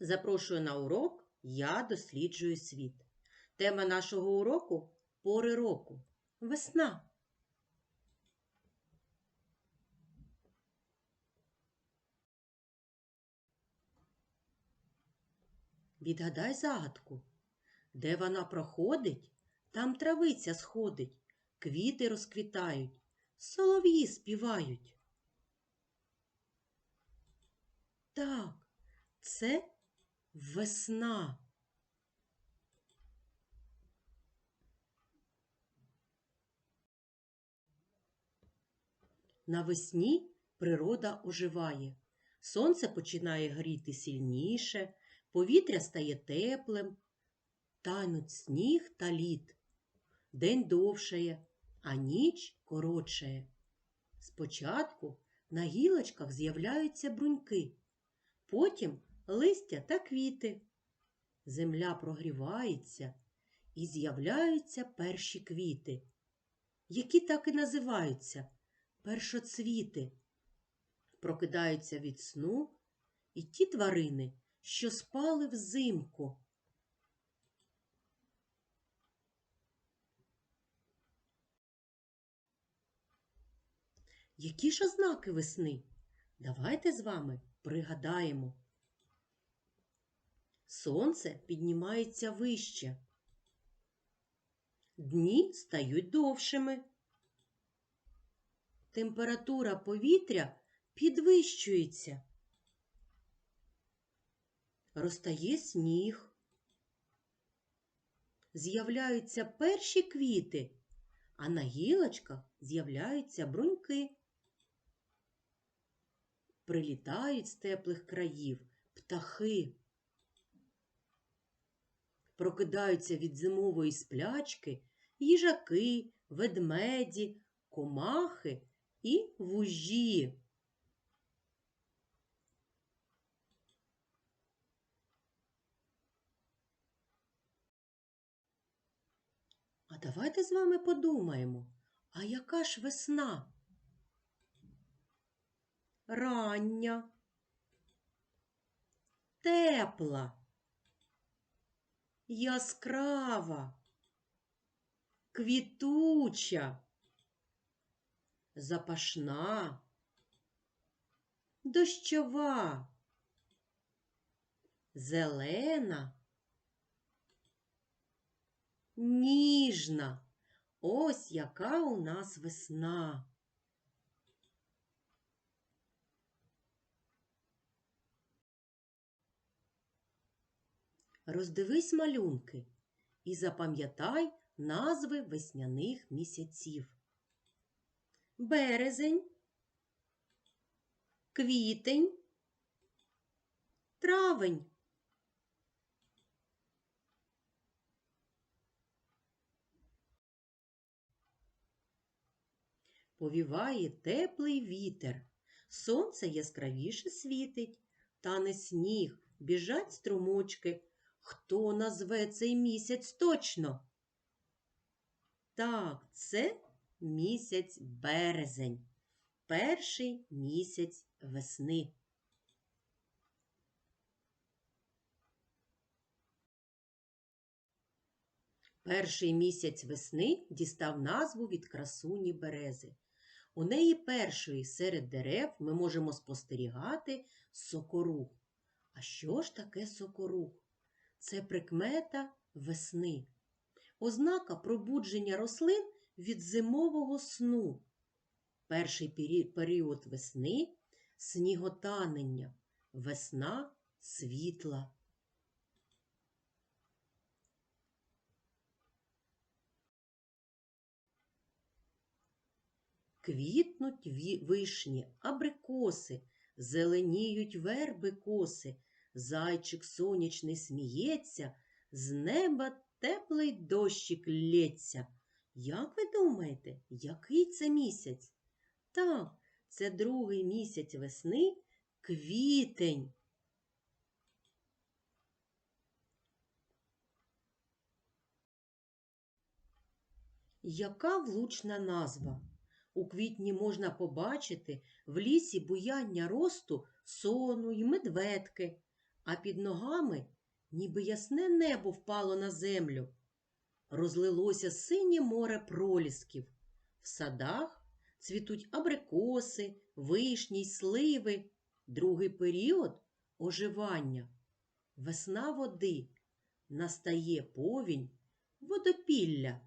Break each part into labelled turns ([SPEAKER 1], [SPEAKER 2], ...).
[SPEAKER 1] Запрошую на урок Я досліджую світ. Тема нашого уроку пори року. Весна. Відгадай загадку. Де вона проходить, там травиця сходить, квіти розквітають, солов'ї співають. Так, це весна. Навесні природа оживає. Сонце починає гріти сильніше, повітря стає теплим, тануть сніг та лід. День довшає, а ніч коротшає. Спочатку на гілочках з'являються бруньки, потім листя та квіти. Земля прогрівається і з'являються перші квіти, які так і називаються першоцвіти. Прокидаються від сну і ті тварини, що спали взимку. Які ж ознаки весни? Давайте з вами пригадаємо. Сонце піднімається вище. Дні стають довшими. Температура повітря підвищується. Розтає сніг. З'являються перші квіти, а на гілочках з'являються бруньки. Прилітають з теплих країв птахи. Прокидаються від зимової сплячки їжаки, ведмеді, комахи і вужі. А давайте з вами подумаємо, а яка ж весна? Рання, тепла, яскрава, квітуча, запашна, дощова, зелена, ніжна. Ось яка у нас весна. Роздивись малюнки і запам'ятай назви весняних місяців. Березень, квітень, травень. Повіває теплий вітер, сонце яскравіше світить, тане сніг, біжать струмочки. Хто назве цей місяць точно? Так, це місяць березень, перший місяць весни. Перший місяць весни дістав назву від красуні берези. У неї першої серед дерев ми можемо спостерігати сокорух. А що ж таке сокорух? Це прикмета весни, ознака пробудження рослин від зимового сну. Перший період весни сніготанення, весна світла. Квітнуть вишні, абрикоси, зеленіють верби коси, зайчик сонячний сміється, з неба теплий дощик лється. Як ви думаєте, який це місяць? Так, це другий місяць весни квітень. Яка влучна назва? У квітні можна побачити в лісі буяння росту сону й медведки, а під ногами ніби ясне небо впало на землю. Розлилося синє море пролісків. В садах цвітуть абрикоси, вишні й сливи. Другий період оживання. Весна води. Настає повінь, водопілля.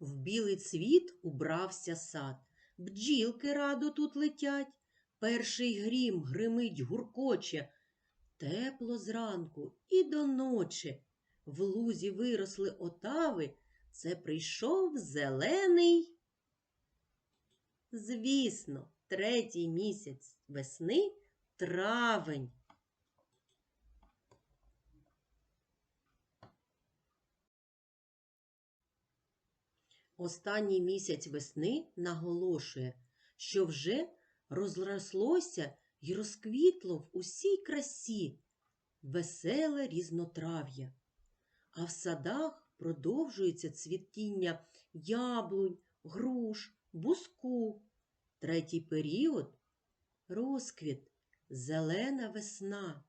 [SPEAKER 1] В білий цвіт убрався сад. Бджілки радо тут летять. Перший грім гримить гуркоче. Тепло зранку і до ночі. В лузі виросли отави. Це прийшов зелений. Звісно, третій місяць весни травень. Останній місяць весни наголошує, що вже розрослося й розквітло в усій красі веселе різнотрав'я. А в садах продовжується цвітіння яблунь, груш, буску. Третій період розквіт, зелена весна.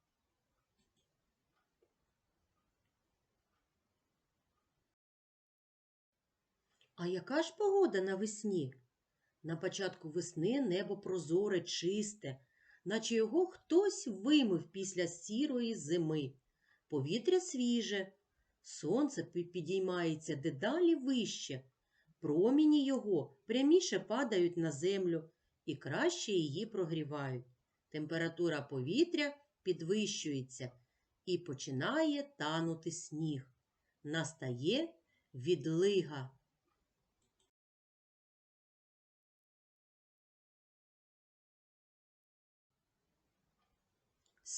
[SPEAKER 1] А яка ж погода навесні? На початку весни небо прозоре, чисте, наче його хтось вимив після сірої зими. Повітря свіже, сонце підіймається дедалі вище, проміні його пряміше падають на землю і краще її прогрівають. Температура повітря підвищується і починає танути сніг. Настає відлига.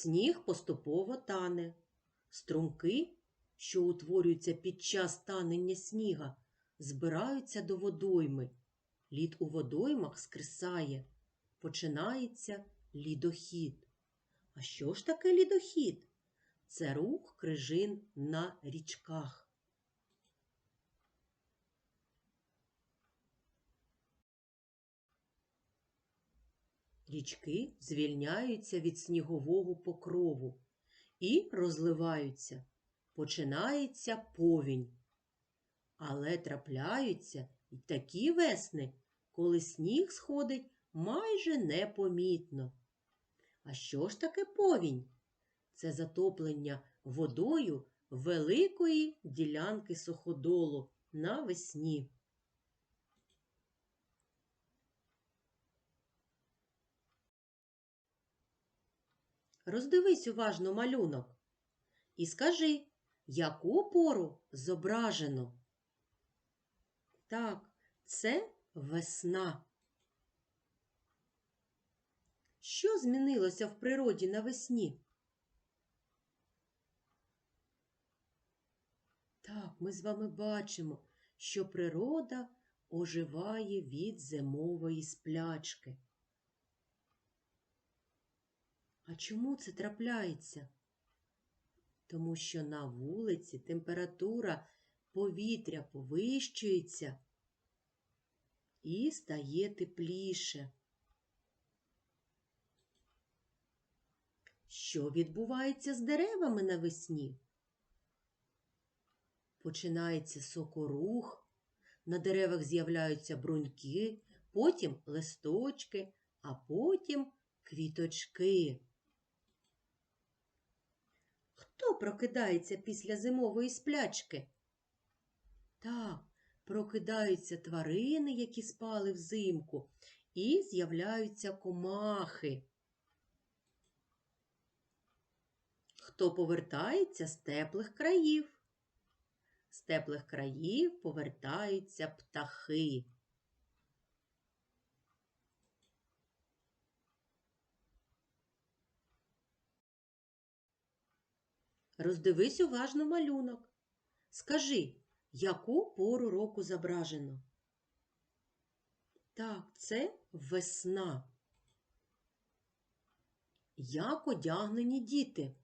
[SPEAKER 1] Сніг поступово тане. Струмки, що утворюються під час танення сніга, збираються до водойми. Лід у водоймах скресає. Починається лідохід. А що ж таке лідохід? Це рух крижин на річках. Річки звільняються від снігового покрову і розливаються. Починається повінь. Але трапляються й такі весни, коли сніг сходить майже непомітно. А що ж таке повінь? Це затоплення водою великої ділянки суходолу навесні. Роздивись уважно малюнок і скажи, яку пору зображено? Так, це весна. Що змінилося в природі навесні? Так, ми з вами бачимо, що природа оживає від зимової сплячки. А чому це трапляється? Тому що на вулиці температура повітря повищується і стає тепліше. Що відбувається з деревами навесні? Починається сокорух, на деревах з'являються бруньки, потім листочки, а потім квіточки. Хто прокидається після зимової сплячки? Так, прокидаються тварини, які спали взимку, і з'являються комахи. Хто повертається з теплих країв? З теплих країв повертаються птахи. Роздивись уважно малюнок. Скажи, яку пору року зображено? Так, це весна. Як одягнені діти?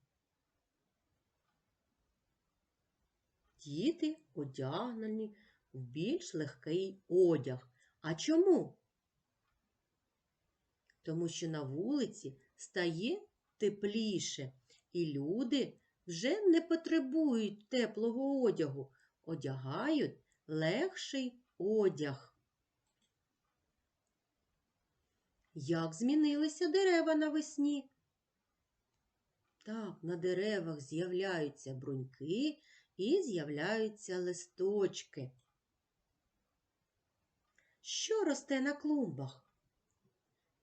[SPEAKER 1] Діти одягнені в більш легкий одяг. А чому? тому що на вулиці стає тепліше, і люди вже не потребують теплого одягу, одягають легший одяг. Як змінилися дерева навесні? Так, на деревах з'являються бруньки і з'являються листочки. Що росте на клумбах?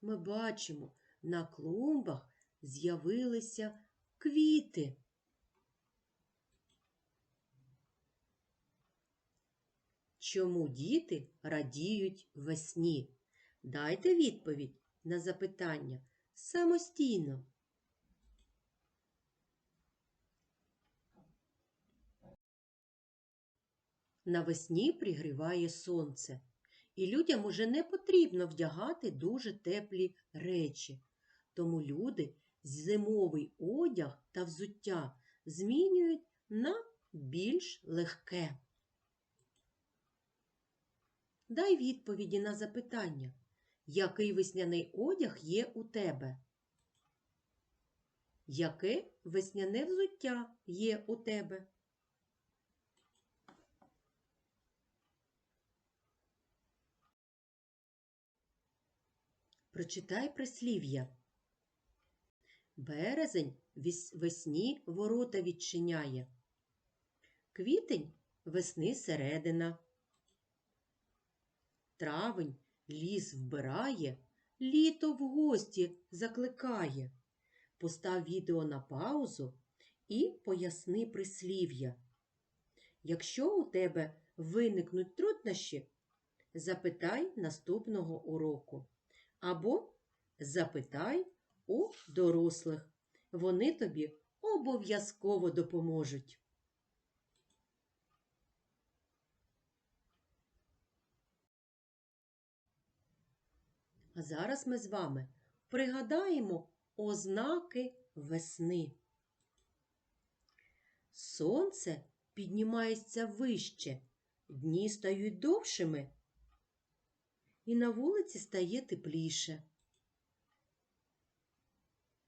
[SPEAKER 1] Ми бачимо, на клумбах з'явилися квіти. Чому діти радіють весні? Дайте відповідь на запитання самостійно. Навесні пригріває сонце, і людям уже не потрібно вдягати дуже теплі речі. Тому люди зимовий одяг та взуття змінюють на більш легке. Дай відповіді на запитання, який весняний одяг є у тебе? Яке весняне взуття є у тебе? Прочитай прислів'я. Березень весні ворота відчиняє. Квітень весни середина. Травень ліс вбирає, літо в гості закликає. Постав відео на паузу і поясни прислів'я. Якщо у тебе виникнуть труднощі, запитай наступного уроку. Або запитай у дорослих. Вони тобі обов'язково допоможуть. А зараз ми з вами пригадаємо ознаки весни. Сонце піднімається вище, дні стають довшими, і на вулиці стає тепліше.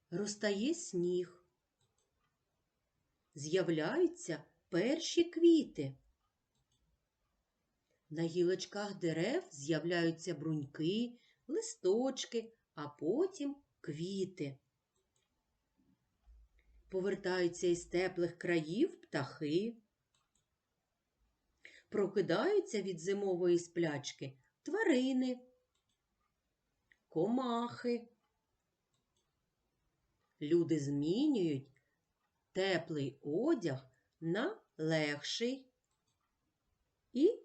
[SPEAKER 1] Розтає сніг. З'являються перші квіти. На гілочках дерев з'являються бруньки, листочки, а потім квіти. Повертаються із теплих країв птахи. Прокидаються від зимової сплячки тварини, комахи. Люди змінюють теплий одяг на легший і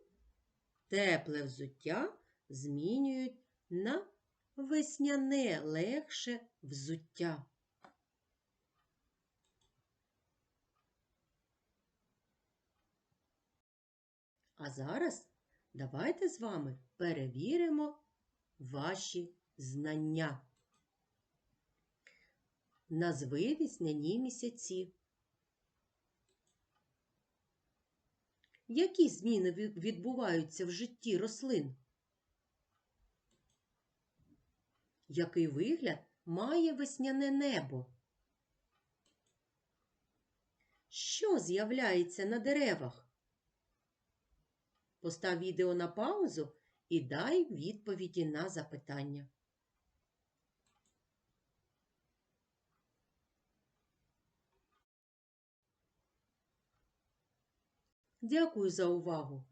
[SPEAKER 1] тепле взуття змінюють на весняне легше взуття. А зараз давайте з вами перевіримо ваші знання. Назви весняні місяці. Які зміни відбуваються в житті рослин? Який вигляд має весняне небо? Що з'являється на деревах? Постав відео на паузу і дай відповіді на запитання. Дякую за увагу!